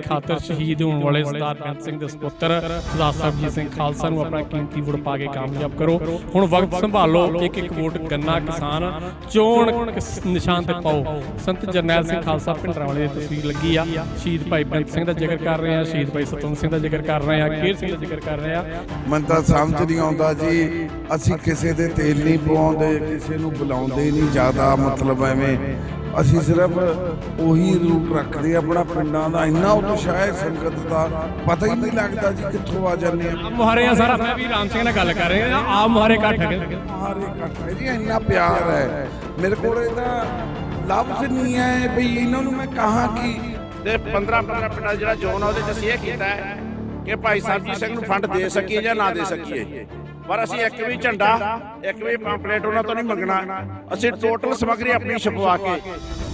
ਖਾਤਰ ਸ਼ਹੀਦ ਹੋਣ ਵਾਲੇ ਸਰਦਾਰ ਬੇਅੰਤ ਸਿੰਘ ਦੇ ਸੁਪੁੱਤਰ, ਸਰਦਾਰ ਸਰਬਜੀਤ ਸਿੰਘ ਖਾਲਸਾ ਨੂੰ ਆਪਣਾ ਕੀਮਤੀ ਵੋਟ ਪਾ ਕੇ ਕਾਮਯਾਬ ਕਰੋ। ਹੁਣ ਵਕਤ ਸੰਭਾਲੋ ਇੱਕ ਇੱਕ ਵੋਟ ਗੰਨਾ ਕਿਸਾਨ, ਚੋਣ ਨਿਸ਼ਾਨ ਤੇ ਪਾਓ। ਸੰਤ ਜਰਨੈਲ ਸਿੰਘ ਖਾਲਸਾ ਭਿੰਡਰਾਂ ਵਾਲੇ ਦੀ ਤਸਵੀਰ ਲੱਗੀ ਆ। ਸ਼ਹੀਦ ਭਾਈ ਬੇਅੰਤ ਸਿੰਘ ਦਾ ਜ਼ਿਕਰ ਕਰ ਰਹੇ ਆ, ਸ਼ਹੀਦ ਭਾਈ ਸਤਵੰਤ ਸਿੰਘ ਦਾ ਜ਼ਿਕਰ ਕਰ ਰਹੇ ਆ ਕੇਰ ਸਿੰਘ ਦਾ ਜ਼ਿਕਰ ਕਰ ਰਹੇ ਆ। ਮੈਨੂੰ ਤਾਂ ਸਮਝ ਨਹੀਂ ਆਉਂਦਾ ਜੀ, ਅਸੀਂ ਕਿਸੇ ਦੇ ਤੇਲ ਨਹੀਂ ਪਵਾਉਂਦੇ, ਕਿਸੇ ਨੂੰ ਬੁਲਾਉਂਦੇ ਨਹੀਂ ਜ਼ਿਆਦਾ, ਮਤਲਬ ਐਵੇਂ ਅਸੀਂ ਸਿਰਫ ਉਹੀ ਰੂਪ ਰੱਖਦੇ ਹਾਂ ਆਪਣਾ ਪਿੰਡਾਂ ਦਾ। ਇੰਨਾ ਉਤਸ਼ਾਹ ਹੈ ਸੰਗਤ ਦਾ ਪਤਾ ਹੀ ਨਹੀਂ ਲੱਗਦਾ ਜੀ ਕਿੱਥੋਂ ਆ ਜਾਂਦੇ ਆ। ਮੁਹਾਰੇ ਆ ਸਾਰਾ। ਮੈਂ ਵੀ ਰਾਮ ਸਿੰਘ ਨਾਲ ਗੱਲ ਕਰ ਰਹੇ ਆ ਆਪ ਮੁਹਾਰੇ ਇਕੱਠ ਹੈਗੇ। ਮਾਰੇ ਇਕੱਠ ਹੈ ਜੀ ਇੰਨਾ ਪਿਆਰ ਹੈ। ਮੇਰੇ ਕੋਲ ਇਹਦਾ ਲਫ਼ਜ਼ ਨਹੀਂ ਹੈ ਵੀ ਇਹਨਾਂ ਨੂੰ ਮੈਂ ਕਹਾਂ ਕਿ ਤੇ 15 15 ਪਿੰਡਾਂ ਜਿਹੜਾ ਜ਼ੋਨ ਆ ਉਹਦੇ ਚ ਅਸੀਂ ਇਹ ਕੀਤਾ ਹੈ ਕਿ ਭਾਈ ਸਰਬਜੀਤ ਸਿੰਘ ਨੂੰ ਫੰਡ ਦੇ ਸਕੀਏ ਜਾਂ ਨਾ ਦੇ ਸਕੀਏ। ਪਰ ਅਸੀਂ ਇੱਕ ਵੀ ਝੰਡਾ ਇੱਕ ਵੀ ਪੰਪਲੇਟ ਉਹਨਾਂ ਤੋਂ ਨਹੀਂ ਮੰਗਣਾ। ਅਸੀਂ ਟੋਟਲ ਸਮੱਗਰੀ ਆਪਣੀ ਛਪਵਾ ਕੇ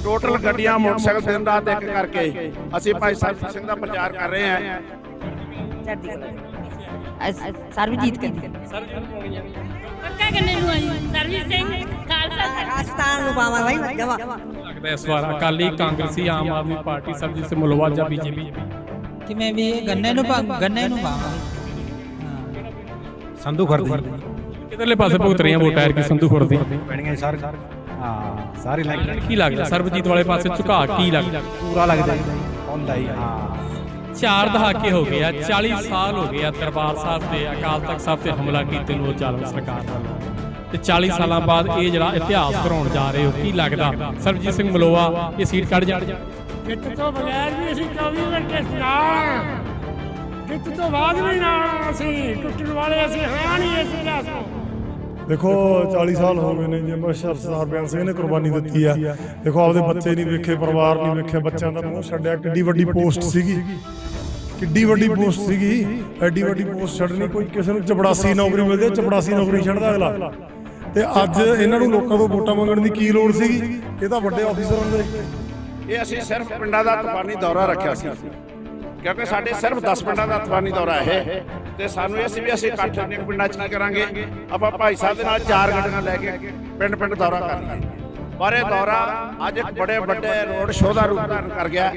ਟੋਟਲ ਗੱਡੀਆਂ ਮੋਟਰਸਾਈਕਲ ਦਿਨ ਰਾਤ ਇੱਕ ਕਰਕੇ ਅਸੀਂ ਭਾਈ ਸਰਬਜੀਤ ਸਿੰਘ ਦਾ ਪ੍ਰਚਾਰ ਕਰ ਰਹੇ ਹਾਂ। ਸਰਬਜੀਤ ਕਹਿੰਦੇ ਪੱਕਾ ਕਰਨੇ ਨੂੰ ਆਈ ਸਰਜੀਤ ਸਿੰਘ ਖਾਲਸਾ। ਰਾਜਸਥਾਨ ਨੂੰ ਪਾਵਾਂ ਬਾਈ ਜਵਾ ਲੱਗਦਾ ਇਸ ਵਾਰ ਅਕਾਲੀ ਕਾਂਗਰਸੀ ਆਮ ਆਦਮੀ ਪਾਰਟੀ ਸਰਬਜੀਤ ਸਿੰਘ ਮੁਲਵਾ ਜਾਂ ਬੀਜੇਪੀ। ਕਿਵੇਂ ਵੀ ਇਹ ਗੰਨੇ ਨੂੰ ਗੰਨੇ ਨੂੰ ਪਾਵਾਂ। ਸੰਧੂ ਖਰਦੀ ਕਿਧਰਲੇ ਪਾਸੇ ਭੁਗਤ ਰਹੀਆਂ ਵੋਟਾਂ? ਕਿ ਸੰਧੂ ਖੁਰਦੀ ਪੈਣੀਆਂ ਸਾਰੇ। ਹਾਂ ਸਾਰੇ ਲੱਗ ਕੀ ਲੱਗਦਾ? ਸਰਬਜੀਤ ਵਾਲੇ ਪਾਸੇ ਝੁਕਾ ਕੀ ਲੱਗਦਾ? ਪੂਰਾ ਲੱਗਦਾ ਹੁੰਦਾ ਹੀ ਹਾਂ। ਚਾਰ ਦਹਾਕੇ ਹੋ ਗਏ ਆ 40 ਸਾਲ ਹੋ ਗਏ ਆ ਦਰਬਾਰ ਸਾਹਿਬ ਤੇ ਅਕਾਲ ਤਖਤ ਸਾਹਿਬ ਤੇ ਹਮਲਾ ਕੀਤੇ ਨੂੰ ਉਹ ਜ਼ਾਲਮ ਸਰਕਾਰ ਵੱਲੋਂ ਤੇ 40 ਸਾਲਾਂ ਬਾਅਦ ਇਹ ਜਿਹੜਾ ਇਤਿਹਾਸ ਕਰਾਉਣ ਜਾ ਰਹੇ ਹੋ ਕੀ ਲੱਗਦਾ? ਸਰਬਜੀਤ ਸਿੰਘ ਮਲੋਆ ਇਹ ਸੀਟ ਕੱਢ ਜਾਣ। ਜਿੱਤ ਤੋਂ ਬਗੈਰ ਵੀ ਅਸੀਂ 24 ਘੰਟੇ ਹਾਂ। ਜਿੱਤ ਤੋਂ ਬਾਅਦ ਵੀ ਨਾਲ ਹਾਂ ਅਸੀਂ ਟੁੱਟਣ ਵਾਲੇ ਅਸੀਂ ਹਾਂ ਨਹੀਂ ਇਸ ਇਤਿਹਾਸ ਤੋਂ ਦੇਖੋ 40 ਸਾਲ ਹੋ ਗਏ ਨੇ ਜਿਵੇਂ ਸਰਦਾਰ ਬਿਆਨ ਸਿੰਘ ਨੇ ਕੁਰਬਾਨੀ ਦਿੱਤੀ ਆ। ਦੇਖੋ ਆਪਦੇ ਬੱਚੇ ਨਹੀਂ ਵੇਖੇ ਪਰਿਵਾਰ ਨਹੀਂ ਵੇਖਿਆ ਬੱਚਿਆਂ ਦਾ ਮੂੰਹ ਛੱਡਿਆ ਕਿੱਡੀ ਵੱਡੀ ਪੋਸਟ ਸੀਗੀ। ਕਿੱਡੀ ਵੱਡੀ ਪੋਸਟ ਸੀਗੀ ਐਡੀ ਵੱਡੀ ਪੋਸਟ ਛੱਡਣੀ ਕੋਈ ਕਿਸੇ ਨੂੰ ਚਪੜਾਸੀ ਨੌਕਰੀ ਮਿਲਦੀ ਹੈ, ਚਪੜਾਸੀ ਨੌਕਰੀ ਛੱਡਦਾ ਅਗਲਾ। ਤੇ ਅੱਜ ਇਹਨਾਂ ਨੂੰ ਲੋਕਾਂ ਤੋਂ ਵੋਟਾਂ ਮੰਗਣ ਦੀ ਕੀ ਲੋੜ ਸੀਗੀ? ਇਹ ਤਾਂ ਵੱਡੇ ਅਫੀਸਰ ਹੁੰਦੇ। ਇਹ ਅਸੀਂ ਸਿਰਫ ਪਿੰਡਾਂ ਦਾ ਤੂਫਾਨੀ ਦੌਰਾ ਰੱਖਿਆ ਸੀ। ਕਿਉਂਕਿ ਸਾਡੇ ਸਿਰਫ 10 ਪਿੰਡਾਂ ਦਾ ਤੂਫਾਨੀ ਦੌਰਾ ਇਹ। ਤੇ ਸਾਨੂੰ ਇਹ ਸੀ ਵੀ ਅਸੀਂ ਇਕੱਠ ਨੇ ਪਿੰਡਾਂ 'ਚ ਕੀ ਕਰਾਂਗੇ। ਆਪਾਂ ਭਾਈ ਸਾਹਿਬ ਦੇ ਨਾਲ ਚਾਰ ਗੱਡੀਆਂ ਲੈ ਕੇ ਪਿੰਡ ਪਿੰਡ ਦੌਰਾ ਕਰ ਲਈਏ ਪਰ ਇਹ ਦੌਰਾ ਅੱਜ ਇੱਕ ਬੜੇ ਵੱਡੇ ਰੋਡ ਸ਼ੋਅ ਦਾ ਰੂਪ ਧਾਰਨ ਕਰ ਗਿਆ।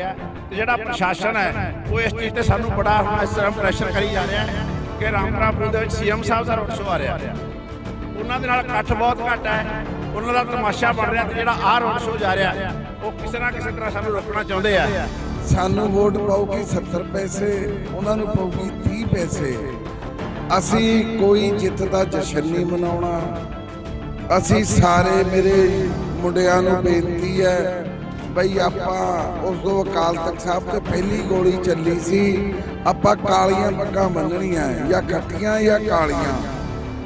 ਤੇ ਜਿਹੜਾ ਪ੍ਰਸ਼ਾਸਨ ਹੈ, ਉਹ ਇਸ ਚੀਜ਼ ਤੇ ਸਾਨੂੰ ਬੜਾ ਹੁਣ ਇਸ ਤਰ੍ਹਾਂ ਪ੍ਰੈਸ਼ਰ ਕਰੀ ਜਾ ਰਿਹਾ ਹੈ ਕਿ ਰਾਮਪੁਰਾ ਦੇ ਵਿੱਚ ਸੀਐਮ ਸਾਹਿਬ ਦਾ ਰੋਡ ਸ਼ੋਅ ਆ ਰਿਹਾ ਉਹਨਾਂ ਦੇ ਨਾਲ ਇਕੱਠ ਬਹੁਤ ਘੱਟ ਹੈ। ਉਹਨਾਂ ਦਾ ਤਮਾਸ਼ਾ ਬਣ ਰਿਹਾ ਤੇ ਜਿਹੜਾ ਆਹ ਰੋਡ ਸ਼ੋਅ ਜਾ ਰਿਹਾ, ਉਹ ਕਿਸੇ ਨਾ ਕਿਸੇ ਤਰ੍ਹਾਂ ਸਾਨੂੰ ਰੋਕਣਾ ਚਾਹੁੰਦੇ ਆ। ਸਾਨੂੰ ਵੋਟ ਪਾਉਗੀ 70 ਪੈਸੇ, ਉਹਨਾਂ ਨੂੰ ਪਾਉਗੀ 30 ਪੈਸੇ। ਅਸੀਂ ਕੋਈ ਜਿੱਤ ਦਾ ਜਸ਼ਨ ਨਹੀਂ ਮਨਾਉਣਾ। ਅਸੀਂ ਸਾਰੇ ਮੇਰੇ ਮੁੰਡਿਆਂ ਨੂੰ ਬੇਨਤੀ ਹੈ, ਬਈ ਆਪਾਂ ਉਸ ਤੋਂ ਅਕਾਲ ਤਖਤ ਸਾਹਿਬ ਤੇ ਪਹਿਲੀ ਗੋਲੀ ਚੱਲੀ ਸੀ। ਆਪਾਂ ਕਾਲੀਆਂ ਪੱਗਾਂ ਮੰਨਣੀਆਂ ਜਾਂ ਖੱਟੀਆਂ ਜਾਂ ਕਾਲੀਆਂ।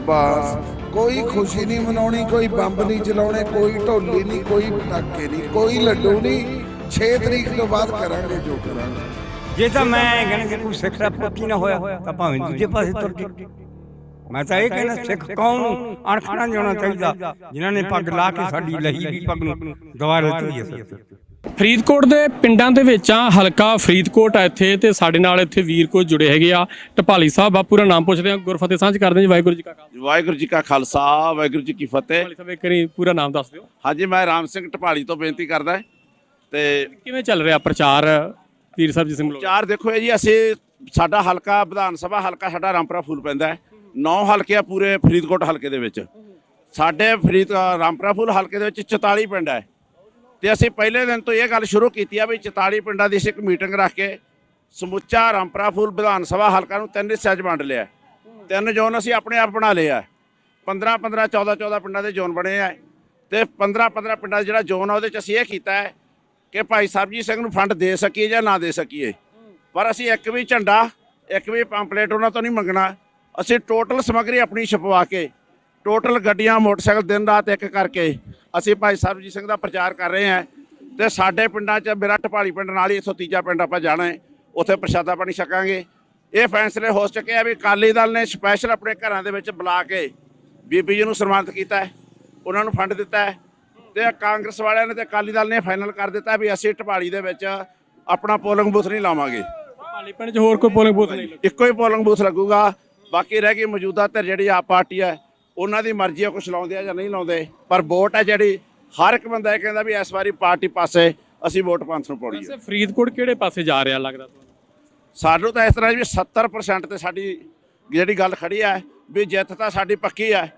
ਬਸ, ਕੋਈ ਖੁਸ਼ੀ ਨਹੀਂ ਮਨਾਉਣੀ, ਕੋਈ ਬੰਬ ਨਹੀਂ ਚਲਾਉਣੇ, ਕੋਈ ਢੋਲੀ ਨਹੀਂ, ਕੋਈ ਪਟਾਕੇ ਨਹੀਂ, ਕੋਈ ਲੱਡੂ ਨਹੀਂ। 6 ਤਰੀਕ ਤੋਂ ਬਾਅਦ ਕਰਾਂਗੇ ਜੋ ਕਰਾਂਗੇ। ਜੇ ਤਾਂ ਮੈਂ ਕਹਿੰਦਾ ਕਿ ਕੋਈ ਸਿੱਖ ਦਾ ਪੱਕੀ ਨਾ ਹੋਇਆ ਤਾਂ ਭਾਵੇਂ ਦੂਜੇ ਪਾਸੇ ਤੁਰ ਗਏ। ਮੈਂ ਤਾਂ ਇਹ ਕਹਿੰਦਾ ਸਿੱਖ ਕੌਮ ਨੂੰ ਅਣਖਣਾ ਜਾਣਾ ਚਾਹੀਦਾ ਜਿਨ੍ਹਾਂ ਨੇ ਪੱਗ ਲਾ ਕੇ ਸਾਡੀ ਲਹੀ ਵੀ ਪੱਗ ਨੂੰ ਗਵਾ ਦਿੱਤੀ ਹੈ ਸਰ। ਫਰੀਦਕੋਟ ਦੇ ਪਿੰਡਾਂ ਦੇ ਵਿੱਚ ਆ ਹਲਕਾ ਫਰੀਦਕੋਟ ਆ ਇੱਥੇ ਤੇ ਸਾਡੇ ਨਾਲ ਇੱਥੇ ਵੀਰ ਕੋ ਜੁੜੇ ਹੈਗੇ ਆ। ਟਪਾਲੀ ਸਾਹਿਬ ਬਾਪੂ ਦਾ ਨਾਮ ਪੁੱਛਦੇ ਆ ਗੁਰਫਤਿਹ ਸਾਂਝ ਕਰਦੇ ਜੀ ਵਾਹਿਗੁਰੂ ਜੀ ਕਾ ਖਾਲਸਾ। ਵਾਹਿਗੁਰੂ ਜੀ ਕਾ ਖਾਲਸਾ ਵਾਹਿਗੁਰੂ ਜੀ ਕੀ ਫਤਿਹ। ਟਪਾਲੀ ਸਾਹਿਬ ਇੱਕ ਵਾਰੀ ਪੂਰਾ ਨਾਮ ਦੱਸ ਦਿਓ। ਹਾਂਜੀ ਮੈਂ ਰਾਮ ਸਿੰਘ ਢਪਾਲੀ ਤੋਂ ਬੇਨਤੀ ਕਰਦਾ ਤੇ ਕਿਵੇਂ ਚੱਲ ਰਿਹਾ ਪ੍ਰਚਾਰ ਵੀਰ ਸਰਬਜੀਤ ਸਿੰਘ ਮਲੋਆ ਚਾਰ ਦੇਖੋ ਇਹ ਜੀ ਅਸੀਂ ਸਾਡਾ ਹਲਕਾ ਵਿਧਾਨ ਸਭਾ ਹਲਕਾ ਸਾਡਾ ਰਾਮਪੁਰਾ ਫੂਲ ਪੈਂਦਾ ਹੈ। ਨੌ ਹਲਕੇ ਆ ਪੂਰੇ ਫਰੀਦਕੋਟ ਹਲਕੇ ਦੇ ਵਿੱਚ। ਸਾਡੇ ਫਰੀਦ ਰਾਮਪੁਰਾ ਫੂਲ ਹਲਕੇ ਦੇ ਵਿੱਚ 44 ਪਿੰਡ ਹੈ। ਤੇ ਅਸੀਂ ਪਹਿਲੇ ਦਿਨ ਤੋਂ ਇਹ ਗੱਲ ਸ਼ੁਰੂ ਕੀਤੀ ਆ ਵੀ 44 ਪਿੰਡਾਂ ਦੀ ਅਸੀਂ ਇੱਕ ਮੀਟਿੰਗ ਰੱਖ ਕੇ ਸਮੁੱਚਾ ਰਾਮਪੁਰਾ ਫੂਲ ਵਿਧਾਨ ਸਭਾ ਹਲਕਾ ਨੂੰ ਤਿੰਨ ਹਿੱਸਿਆਂ 'ਚ ਵੰਡ ਲਿਆ ਤਿੰਨ ਜ਼ੋਨ ਅਸੀਂ ਆਪਣੇ ਆਪ ਬਣਾ ਲਿਆ 15 15 14 14 ਪਿੰਡਾਂ ਦੇ ਜ਼ੋਨ ਬਣੇ ਆ। ਤੇ 15 15 ਪਿੰਡਾਂ ਦਾ ਜਿਹੜਾ ਜ਼ੋਨ ਆ ਉਹਦੇ 'ਚ ਅਸੀਂ ਇਹ ਕੀਤਾ ਹੈ ਕਿ ਭਾਈ ਸਰਬਜੀਤ ਸਿੰਘ ਨੂੰ ਫੰਡ ਦੇ ਸਕੀਏ ਜਾਂ ਨਾ ਦੇ ਸਕੀਏ। ਪਰ ਅਸੀਂ ਇੱਕ ਵੀ ਝੰਡਾ, ਇੱਕ ਵੀ ਪੰਪਲੇਟ ਉਹਨਾਂ ਤੋਂ ਨਹੀਂ ਮੰਗਣਾ। ਅਸੀਂ ਟੋਟਲ ਸਮੱਗਰੀ ਆਪਣੀ ਛਪਵਾ ਕੇ, ਟੋਟਲ ਗੱਡੀਆਂ, ਮੋਟਰਸਾਈਕਲ ਦਿਨ ਰਾਤ ਇੱਕ ਕਰਕੇ ਅਸੀਂ ਭਾਈ ਸਰਬਜੀਤ ਸਿੰਘ ਦਾ ਪ੍ਰਚਾਰ ਕਰ ਰਹੇ ਹਾਂ। ਤੇ ਸਾਡੇ ਪਿੰਡਾਂ 'ਚ ਮੇਰਾ ਢਪਾਲੀ ਪਿੰਡ ਨਾਲ ਹੀ ਇੱਥੋਂ ਤੀਜਾ ਪਿੰਡ ਆਪਾਂ ਜਾਣਾ ਹੈ। ਉੱਥੇ ਪ੍ਰਸ਼ਾਦਾ ਪਾਣੀ ਛਕਾਂਗੇ। ਇਹ ਫੈਸਲੇ ਹੋ ਚੁੱਕੇ ਆ ਵੀ ਅਕਾਲੀ ਦਲ ਨੇ ਸਪੈਸ਼ਲ ਆਪਣੇ ਘਰਾਂ ਦੇ ਵਿੱਚ ਬੁਲਾ ਕੇ ਬੀਬੀ ਜੀ ਨੂੰ ਸਨਮਾਨਿਤ ਕੀਤਾ ਹੈ। ਉਹਨਾਂ ਨੂੰ ਫੰਡ ਦਿੱਤਾ ਹੈ। ਤੇ ਕਾਂਗਰਸ ਵਾਲਿਆਂ ਨੇ ਤੇ ਅਕਾਲੀ ਦਲ ਨੇ ਫਾਈਨਲ ਕਰ ਦਿੱਤਾ ਵੀ ਅਸੀਂ ਢਪਾਲੀ ਦੇ ਵਿੱਚ ਆਪਣਾ ਪੋਲਿੰਗ ਬੂਥ ਨਹੀਂ ਲਾਵਾਂਗੇ। ਟਪਾਲੀ ਪਿੰਡ 'ਚ ਹੋਰ ਕੋਈ ਪੋਲਿੰਗ ਬੂਥ ਨਹੀਂ? ਇੱਕੋ ਹੀ ਪੋਲਿੰਗ ਬੂਥ ਲੱਗੂਗਾ। ਬਾਕੀ ਰਹਿ ਗਈ ਮੌਜੂਦਾ ਧਿਰ ਜਿਹੜੀ ਆਪ ਪਾਰਟੀ ਹੈ ਉਹਨਾਂ ਦੀ ਮਰਜ਼ੀ ਆ ਕੁਛ ਲਾਉਂਦੇ ਆ ਜਾਂ ਨਹੀਂ ਲਾਉਂਦੇ। ਪਰ ਵੋਟ ਹੈ ਜਿਹੜੀ ਹਰ ਇੱਕ ਬੰਦਾ ਇਹ ਕਹਿੰਦਾ ਵੀ ਇਸ ਵਾਰੀ ਪਾਰਟੀ ਪਾਸੇ ਅਸੀਂ ਵੋਟ ਪੰਥ ਨੂੰ ਪਾਉਣੀ ਹੈ ਫਰੀਦਕੋਟ ਕਿਹੜੇ ਪਾਸੇ ਜਾ ਰਿਹਾ ਲੱਗਦਾ ਤੁਹਾਨੂੰ? ਸਾਨੂੰ ਤਾਂ ਇਸ ਤਰ੍ਹਾਂ ਵੀ 70% ਤੇ ਸਾਡੀ ਜਿਹੜੀ ਗੱਲ ਖੜੀ ਹੈ ਵੀ ਜਿੱਤ ਤਾਂ ਸਾਡੀ ਪੱਕੀ ਹੈ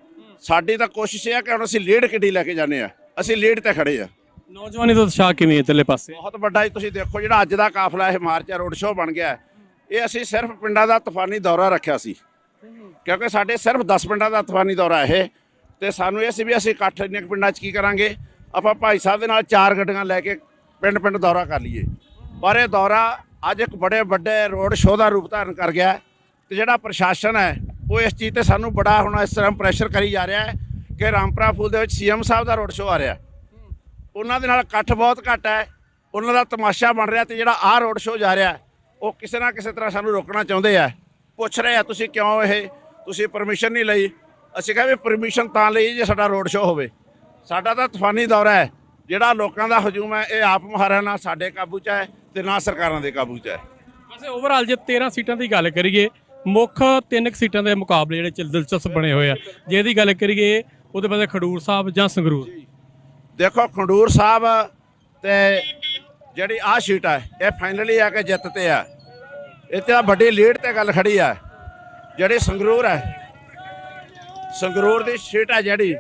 ਸਾਡੀ ਤਾਂ ਕੋਸ਼ਿਸ਼ ਇਹ ਹੈ ਕਿ ਹੁਣ ਅਸੀਂ ਲੀਡ ਕਿੱਡੀ ਲੈ ਕੇ ਜਾਂਦੇ ਆ। ਅਸੀਂ ਲੀਡ ਤੇ ਖੜੇ ਆ। ਨੌਜਵਾਨੀ ਦਾ ਉਤਸ਼ਾਹ ਕਿਵੇਂ ਹੈ ਇਧਰਲੇ ਪਾਸੇ? ਬਹੁਤ ਵੱਡਾ ਜੀ ਤੁਸੀਂ ਦੇਖੋ ਜਿਹੜਾ ਅੱਜ ਦਾ ਕਾਫਲਾ ਇਹ ਮਾਰਚਾ ਰੋਡ ਸ਼ੋਅ ਬਣ ਗਿਆ ਹੈ, ਇਹ ਅਸੀਂ ਸਿਰਫ ਪਿੰਡਾਂ ਦਾ ਤੂਫਾਨੀ ਦੌਰਾ ਰੱਖਿਆ ਸੀ। ਕਿਉਂਕਿ ਸਾਡੇ ਸਿਰਫ 10 ਪਿੰਡਾਂ ਦਾ ਤੂਫਾਨੀ ਦੌਰਾ ਇਹ। ਤੇ ਸਾਨੂੰ ਇਹ ਸੀ ਵੀ ਅਸੀਂ ਇਕੱਠ ਇੰਨੇ ਕੁ ਪਿੰਡਾਂ 'ਚ ਕੀ ਕਰਾਂਗੇ? ਆਪਾਂ ਭਾਈ ਸਾਹਿਬ ਦੇ ਨਾਲ ਚਾਰ ਗੱਡੀਆਂ ਲੈ ਕੇ ਪਿੰਡ ਪਿੰਡ ਦੌਰਾ ਕਰ ਲਈਏ। ਪਰ ਇਹ ਦੌਰਾ ਅੱਜ ਇੱਕ ਬੜੇ ਵੱਡੇ ਰੋਡ ਸ਼ੋਅ ਦਾ ਰੂਪ ਧਾਰਨ ਕਰ ਗਿਆ ਹੈ। ਤੇ ਜਿਹੜਾ ਪ੍ਰਸ਼ਾਸਨ ਹੈ ਉਹ ਇਸ ਚੀਜ਼ ਤੇ ਸਾਨੂੰ ਬੜਾ ਹੁਣ ਇਸ ਤਰ੍ਹਾਂ ਪ੍ਰੈਸ਼ਰ ਕਰੀ ਜਾ ਰਿਹਾ ਹੈ ਕਿ ਰਾਮਪੁਰਾ ਫੂਲ ਦੇ ਵਿੱਚ ਸੀਐਮ ਸਾਹਿਬ ਦਾ ਰੋਡ ਸ਼ੋਅ ਆ ਰਿਹਾ। ਉਹਨਾਂ ਦੇ ਨਾਲ ਇਕੱਠ ਬਹੁਤ ਘੱਟ ਹੈ। ਉਹਨਾਂ ਦਾ ਤਮਾਸ਼ਾ ਬਣ ਰਿਹਾ ਤੇ ਜਿਹੜਾ ਆਹ ਰੋਡ ਸ਼ੋਅ ਜਾ ਰਿਹਾ, ਉਹ ਕਿਸੇ ਨਾ ਕਿਸੇ ਤਰ੍ਹਾਂ ਸਾਨੂੰ ਰੋਕਣਾ ਚਾਹੁੰਦੇ ਆ। ਪੁੱਛ ਰਹੇ ਆ, ਤੁਸੀਂ ਕਿਉਂ ਇਹ, ਤੁਸੀਂ ਪਰਮਿਸ਼ਨ ਨਹੀਂ ਲਈ? ਅਸੀਂ ਕਹਿੰਦੇ ਪਰਮਿਸ਼ਨ ਤਾਂ ਲਈ ਜੇ ਸਾਡਾ ਰੋਡ ਸ਼ੋਅ ਹੋਵੇ। ਸਾਡਾ ਤਾਂ ਤੂਫਾਨੀ ਦੌਰਾ ਹੈ। ਜਿਹੜਾ ਲੋਕਾਂ ਦਾ ਹਜੂਮ ਹੈ, ਇਹ ਆਪ ਮੁਹਾਰਾ ਨਾ ਸਾਡੇ ਕਾਬੂ 'ਚ ਹੈ ਤੇ ਨਾ ਸਰਕਾਰਾਂ ਦੇ ਕਾਬੂ 'ਚ ਹੈ। ਵੈਸੇ ਓਵਰਆਲ ਜੇ 13 ਸੀਟਾਂ ਦੀ ਗੱਲ ਕਰੀਏ, ਮੁੱਖ ਤਿੰਨ ਕੁ ਸੀਟਾਂ ਦੇ ਮੁਕਾਬਲੇ ਜਿਹੜੇ ਦਿਲਚਸਪ ਬਣੇ ਹੋਏ ਆ। ਜੇ ਇਹਦੀ ਗੱਲ ਕਰੀਏ ਉਹਦੇ ਬਾਅਦ ਖਡੂਰ ਸਾਹਿਬ ਜਾਂ ਸੰਗਰੂਰ? ਦੇਖੋ ਖੰਡੂਰ ਸਾਹਿਬ ਤੇ ਜਿਹੜੀ ਆਹ ਸੀਟ ਹੈ ਇਹ ਫਾਈਨਲੀ ਆ ਕੇ ਜਿੱਤ ਤੇ ਆ। ਇਹ ਤੇ ਵੱਡੀ ਲੀਡ ਤੇ ਗੱਲ ਖੜੀ ਆ। ਜਿਹੜੀ ਸੰਗਰੂਰ ਹੈ ਸੰਗਰੂਰ ਦੀ ਸੀਟ ਹੈ ਜਿਹੜੀ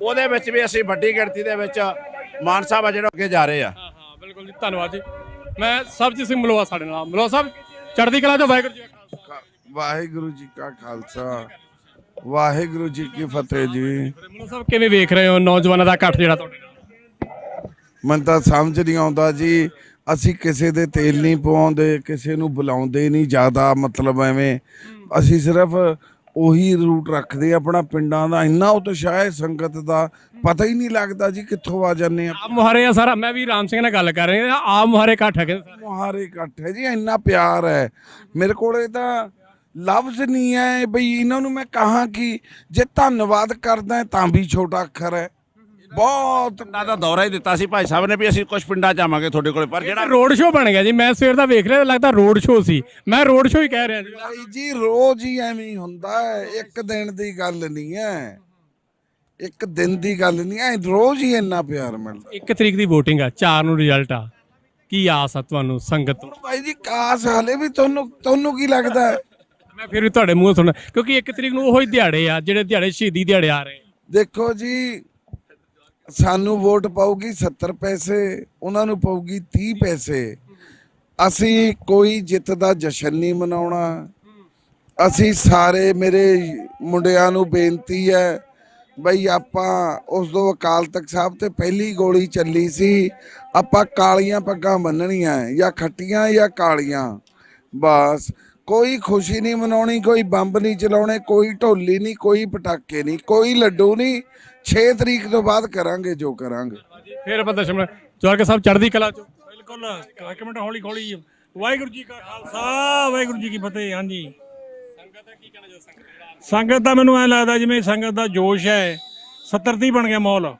ਉਹਦੇ ਵਿੱਚ ਵੀ ਅਸੀਂ ਵੱਡੀ ਗਿਣਤੀ ਦੇ ਵਿੱਚ ਮਾਨ ਸਾਹਿਬ ਆ ਜਿਹੜਾ ਅੱਗੇ ਜਾ ਰਹੇ ਆ। ਹਾਂ ਹਾਂ ਬਿਲਕੁਲ ਜੀ ਧੰਨਵਾਦ ਜੀ। ਮੈਂ ਸਰਬਜੀਤ ਸਿੰਘ ਮਲੋਆ ਸਾਡੇ ਨਾਲ। ਮਲੋਆ ਸਾਹਿਬ ਚੜ੍ਹਦੀ ਕਲਾ ਤੋਂ ਵਾਹਿਗੁਰੂ ਜੀ ਕਾ ਖਾਲਸਾ। ਵਾਹਿਗੁਰੂ ਜੀ ਕਾ ਖਾਲਸਾ। ਵਾਹਿਗੁਰੂ ਜੀ ਕੀ ਫਤਿਹ ਜੀ। ਮਲੋਆ ਸਾਹਿਬ ਕਿਵੇਂ ਵੇਖ ਰਹੇ ਹੋ? ਨੌਜਵਾਨਾਂ ਦਾ ਇਕੱਠ ਜਿਹੜਾ ਤੁਹਾਡੇ ਨਾਲ। ਮੈਨੂੰ ਤਾਂ ਸਮਝ ਨਹੀਂ ਆਉਂਦਾ ਜੀ ਅਸੀਂ ਕਿਸੇ ਦੇ ਤੇਲ ਨਹੀਂ ਪਵਾਉਂਦੇ ਕਿਸੇ ਨੂੰ ਬੁਲਾਉਂਦੇ ਨਹੀਂ ਜ਼ਿਆਦਾ ਮਤਲਬ ਐਵੇਂ। ਅਸੀਂ ਸਿਰਫ ਉਹੀ ਰੂਟ ਰੱਖਦੇ ਆ ਆਪਣਾ ਪਿੰਡਾਂ ਦਾ। ਇੰਨਾ ਉਤਸ਼ਾਹ ਹੈ ਸੰਗਤ ਦਾ ਪਤਾ ਹੀ ਨਹੀਂ ਲੱਗਦਾ ਜੀ ਕਿੱਥੋਂ ਆ ਜਾਂਦੇ ਆ। ਆਪ ਮੁਹਾਰੇ ਆ ਸਾਰਾ ਮੈਂ ਵੀ ਰਾਮ ਸਿੰਘ ਨਾਲ ਗੱਲ ਕਰ ਰਿਹਾ। ਆਪ ਮੁਹਾਰੇ ਇਕੱਠ ਹੈਗੇ। ਮੁਹਾਰੇ ਇਕੱਠ ਹੈ ਜੀ ਇੰਨਾ ਪਿਆਰ ਹੈ। ਮੇਰੇ ਕੋਲੇ ਤਾਂ ਲਫ਼ਜ਼ ਨਹੀਂ ਹੈ ਬਈ ਇਹਨਾਂ ਨੂੰ ਮੈਂ ਕਹਾਂ ਕਿ ਜੇ ਧੰਨਵਾਦ ਕਰਦਾ ਤਾਂ ਵੀ ਛੋਟਾ ਅੱਖਰ ਹੈ ਬਹੁਤ ਪਿੰਡਾਂ ਦਾ ਦੌਰਾ ਹੀ ਦਿੱਤਾ ਸੀ ਭਾਈ ਸਾਹਿਬ ਨੇ ਵੀ ਅਸੀਂ ਕੁਝ ਪਿੰਡਾਂ 'ਚ ਆਵਾਂਗੇ ਤੁਹਾਡੇ ਕੋਲੇ ਪਰ ਜਿਹੜਾ ਰੋਡ ਸ਼ੋਅ ਬਣ ਗਿਆ ਜੀ ਮੈਂ ਸਵੇਰ ਦਾ ਵੇਖ ਰਿਹਾ ਲੱਗਦਾ ਰੋਡ ਸ਼ੋਅ ਸੀ। ਮੈਂ ਰੋਡ ਸ਼ੋਅ ਹੀ ਕਹਿ ਰਿਹਾ ਜੀ। ਭਾਈ ਜੀ ਰੋਜ਼ ਹੀ ਐਵੇਂ ਹੀ ਹੁੰਦਾ ਹੈ ਇੱਕ ਦਿਨ ਦੀ ਗੱਲ ਨਹੀਂ ਹੈ ਇੱਕ ਦਿਨ ਦੀ ਗੱਲ ਨਹੀਂ ਹੈ ਰੋਜ਼ ਹੀ ਇੰਨਾ ਪਿਆਰ ਮਿਲਦਾ। ਇੱਕ ਤਰੀਕ ਦੀ VOTING ਆ 4 ਨੂੰ ਰਿਜ਼ਲਟ ਆ। ਕੀ ਆਸ ਆ ਤੁਹਾਨੂੰ ਸੰਗਤ ਤੋਂ ਭਾਈ ਜੀ ਕਾਸ ਹਾਲੇ ਵੀ ਤੁਹਾਨੂੰ ਤੁਹਾਨੂੰ ਕੀ ਲੱਗਦਾ ਹੈ ਮੈਂ ਫਿਰ ਵੀ ਤੁਹਾਡੇ ਮੂੰਹੋਂ ਸੁਣਨਾ, ਕਿਉਂਕਿ ਇੱਕ ਤਰੀਕ ਨੂੰ ਉਹੀ ਦਿਹਾੜੇ ਆ, ਜਿਹੜੇ ਦਿਹਾੜੇ ਸ਼ਹੀਦੀ ਦਿਹਾੜੇ ਆ ਰਹੇ। ਦੇਖੋ ਜੀ, ਸਾਨੂੰ ਵੋਟ ਪਾਉਗੀ 70 ਪੈਸੇ, ਉਹਨਾਂ ਨੂੰ ਪਾਉਗੀ 30 ਪੈਸੇ। ਅਸੀਂ ਕੋਈ ਜਿੱਤ ਦਾ ਜਸ਼ਨ ਨਹੀਂ ਮਨਾਉਣਾ। ਅਸੀਂ ਸਾਰੇ ਮੇਰੇ ਮੁੰਡਿਆਂ ਨੂੰ ਬੇਨਤੀ ਹੈ, ਬਈ ਆਪਾਂ ਉਸ ਤੋਂ ਅਕਾਲ ਤਖਤ ਸਾਹਿਬ ਤੇ ਪਹਿਲੀ ਗੋਲੀ ਚੱਲੀ ਸੀ, ਆਪਾਂ ਕਾਲੀਆਂ ਪੱਗਾਂ ਬੰਨਣੀਆਂ ਜਾਂ ਖੱਟੀਆਂ ਜਾਂ ਕਾਲੀਆਂ। ਬਸ ਕੋਈ ਖੁਸ਼ੀ ਨਹੀਂ ਮਨਾਉਣੀ, ਕੋਈ ਬੰਬ ਨਹੀਂ ਚਲਾਉਣੇ, ਕੋਈ ਢੋਲੀ ਨਹੀਂ, ਕੋਈ ਪਟਾਕੇ ਨਹੀਂ, ਕੋਈ ਲੱਡੂ ਨਹੀਂ। 6 ਤਰੀਕ ਤੋਂ ਬਾਅਦ ਕਰਾਂਗੇ, ਜੋ ਕਰਾਂਗੇ। ਫਿਰ ਬੰਦਾ ਸ਼ਮਨ ਜਵਾਰਕੇ ਸਾਹਿਬ ਚੜ੍ਹਦੀ ਕਲਾ ਚ। ਬਿਲਕੁਲ, ਇੱਕ ਮਿੰਟ ਹੌਲੀ ਹੌਲੀ ਵਾਹਿਗੁਰੂ ਜੀ ਕਾ ਖਾਲਸਾ, ਵਾਹਿਗੁਰੂ ਜੀ ਕੀ ਫਤਿਹ, ਹਾਂਜੀ। ਸੰਗਤ ਦਾ ਮੈਨੂੰ ਐ ਲੱਗਦਾ ਜਿਵੇਂ ਸੰਗਤ ਦਾ ਜੋਸ਼ ਹੈ 70 ਦੀ ਬਣ ਗਿਆ ਮਾਹੌਲ।